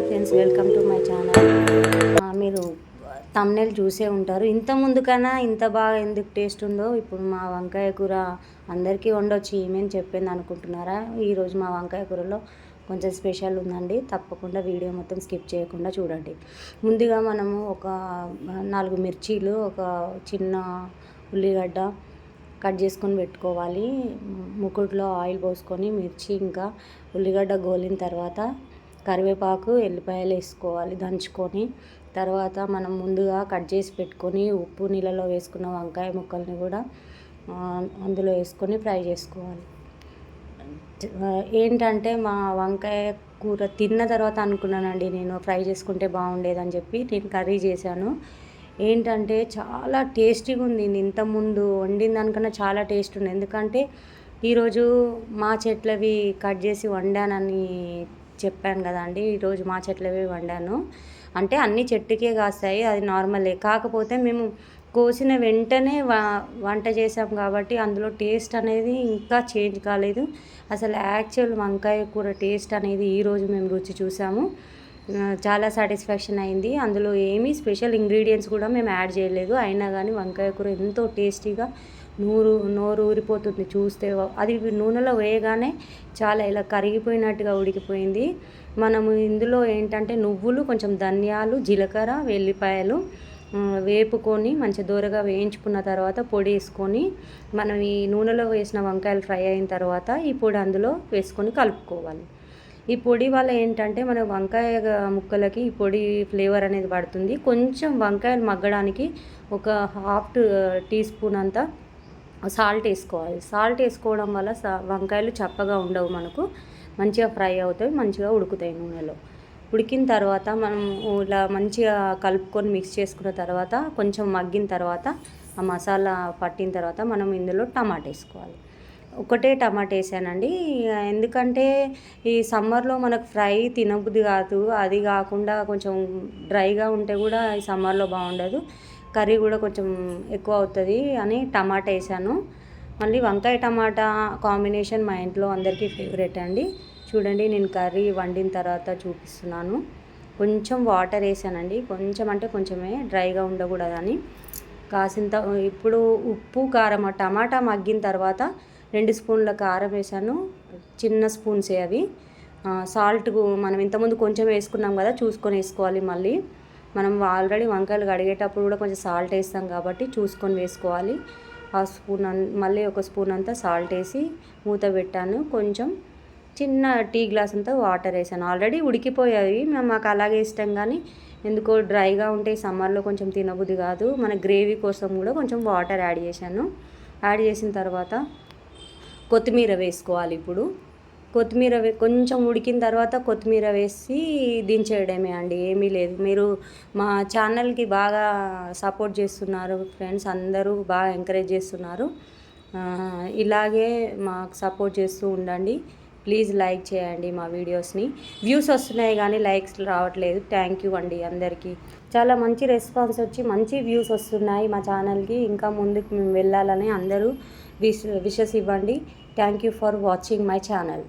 Hi friends welcome to my channel. మీరు thumbnail చూసే ఉంటారు. ఇంత ముందు కన్నా ఇంత బాగా ఎందుకు టేస్ట్ ఉందో ఇప్పుడు మా వంకాయ కూర అందరికీ వండొచ్చు ఏమేమి చెప్పింది అనుకుంటున్నారా? ఈరోజు మా వంకాయ కూరలో కొంచెం స్పెషల్ ఉందండి. తప్పకుండా వీడియో మొత్తం స్కిప్ చేయకుండా చూడండి. ముందుగా మనము ఒక నాలుగు మిర్చీలు ఒక చిన్న ఉల్లిగడ్డ కట్ చేసుకొని పెట్టుకోవాలి. ముకుడులో ఆయిల్ పోసుకొని మిర్చి ఇంకా ఉల్లిగడ్డ గోలిన తర్వాత కరివేపాకు ఎల్లిపాయలు వేసుకోవాలి దంచుకొని. తర్వాత మనం ముందుగా కట్ చేసి పెట్టుకొని ఉప్పు నీళ్ళలో వేసుకున్న వంకాయ ముక్కల్ని కూడా అందులో వేసుకొని ఫ్రై చేసుకోవాలి. ఏంటంటే మా వంకాయ కూర తిన్న తర్వాత అనుకున్నానండి నేను ఫ్రై చేసుకుంటే బాగుండేదని చెప్పి నేను కర్రీ చేశాను. ఏంటంటే చాలా టేస్టీగా ఉంది ఇంతకుముందు వండిన దానికన్నా చాలా టేస్ట్ ఉంది. ఎందుకంటే ఈరోజు మా చెట్లవి కట్ చేసి వండానని చెప్పాను కదండి ఈరోజు మా చెట్లవి వండాను. అంటే అన్ని చెట్టుకే కాస్తాయి అది నార్మలే. కాకపోతే మేము కోసిన వెంటనే వంట చేసాం కాబట్టి అందులో టేస్ట్ అనేది ఇంకా చేంజ్ కాలేదు. అసలు యాక్చువల్ వంకాయ కూర టేస్ట్ అనేది ఈరోజు మేము రుచి చూసాము. చాలా సాటిస్ఫాక్షన్ అయింది. అందులో ఏమీ స్పెషల్ ఇంగ్రీడియంట్స్ కూడా మేము యాడ్ చేయలేదు. అయినా కానీ వంకాయ కూర ఎంతో టేస్టీగా నూరు నోరు ఊరిపోతుంది చూస్తే. అది నూనెలో వేయగానే చాలా ఇలా కరిగిపోయినట్టుగా ఉడికిపోయింది. మనము ఇందులో ఏంటంటే నువ్వులు కొంచెం ధనియాలు జీలకర్ర వెల్లిపాయలు వేపుకొని మంచి దూరగా వేయించుకున్న తర్వాత పొడి వేసుకొని మనం ఈ నూనెలో వేసిన వంకాయలు ఫ్రై అయిన తర్వాత ఈ పొడి అందులో వేసుకొని కలుపుకోవాలి. ఈ పొడి వల్ల ఏంటంటే మన వంకాయ ముక్కలకి ఈ పొడి ఫ్లేవర్ అనేది పడుతుంది. కొంచెం వంకాయలు మగ్గడానికి ఒక హాఫ్ టీ స్పూన్ అంతా సాల్ట్ వేసుకోవాలి. సాల్ట్ వేసుకోవడం వల్ల వంకాయలు చప్పగా ఉండవు మనకు. మంచిగా ఫ్రై అవుతాయి మంచిగా ఉడుకుతాయి నూనెలో. ఉడికిన తర్వాత మనం ఇలా మంచిగా కలుపుకొని మిక్స్ చేసుకున్న తర్వాత కొంచెం మగ్గిన తర్వాత ఆ మసాలా పట్టిన తర్వాత మనం ఇందులో టమాటా వేసుకోవాలి. ఒకటే టమాటా వేసానండి. ఎందుకంటే ఈ సమ్మర్లో మనకు ఫ్రై తినబుద్ధి కాదు. అది కాకుండా కొంచెం డ్రైగా ఉంటే కూడా ఈ సమ్మర్లో బాగుండదు. కర్రీ కూడా కొంచెం ఎక్కువ అవుతుంది అని టమాటా వేసాను. మళ్ళీ వంకాయ టమాటా కాంబినేషన్ మా ఇంట్లో అందరికీ ఫేవరెట్ అండి. చూడండి నేను కర్రీ వండిన తర్వాత చూపిస్తున్నాను. కొంచెం వాటర్ వేసానండి. కొంచెం అంటే కొంచెమే డ్రైగా ఉండకూడదని. కాసింత ఇప్పుడు ఉప్పు కారం టమాటా మగ్గిన తర్వాత రెండు స్పూన్ల కారం వేసాను. చిన్న స్పూన్సే అవి. సాల్ట్ మనం ఇంతకుముందు కొంచెం వేసుకున్నాం కదా చూసుకొని వేసుకోవాలి మళ్ళీ. మనం ఆల్రెడీ వంకాయలు కడిగేటప్పుడు కూడా కొంచెం సాల్ట్ వేస్తాం కాబట్టి చూసుకొని వేసుకోవాలి. ఆ స్పూన్ మళ్ళీ ఒక స్పూన్ అంతా సాల్ట్ వేసి మూత పెట్టాను. కొంచెం చిన్న టీ గ్లాస్ అంతా వాటర్ వేసాను. ఆల్రెడీ ఉడికిపోయాయి. మేము మాకు అలాగే ఇష్టం కానీ ఎందుకో డ్రైగా ఉంటే సమ్మర్లో కొంచెం తినబుద్ధి కాదు. మన గ్రేవీ కోసం కూడా కొంచెం వాటర్ యాడ్ చేశాను. యాడ్ చేసిన తర్వాత కొత్తిమీర వేసుకోవాలి ఇప్పుడు. కొత్తిమీర కొంచెం ఉడికిన తర్వాత కొత్తిమీర వేసి దించేయడమే అండి ఏమీ లేదు. మీరు మా ఛానల్కి బాగా సపోర్ట్ చేస్తున్నారు ఫ్రెండ్స్ అందరూ బాగా ఎంకరేజ్ చేస్తున్నారు. ఇలాగే మాకు సపోర్ట్ చేస్తూ ఉండండి. ప్లీజ్ లైక్ చేయండి మా వీడియోస్ని. వ్యూస్ వస్తున్నాయి కానీ లైక్స్ రావట్లేదు. థ్యాంక్ యూ అండి అందరికీ. చాలా మంచి రెస్పాన్స్ వచ్చి మంచి వ్యూస్ వస్తున్నాయి మా ఛానల్కి. ఇంకా ముందుకు మేము వెళ్ళాలని అందరూ విష్ విషెస్ ఇవ్వండి. Thank you for watching my channel.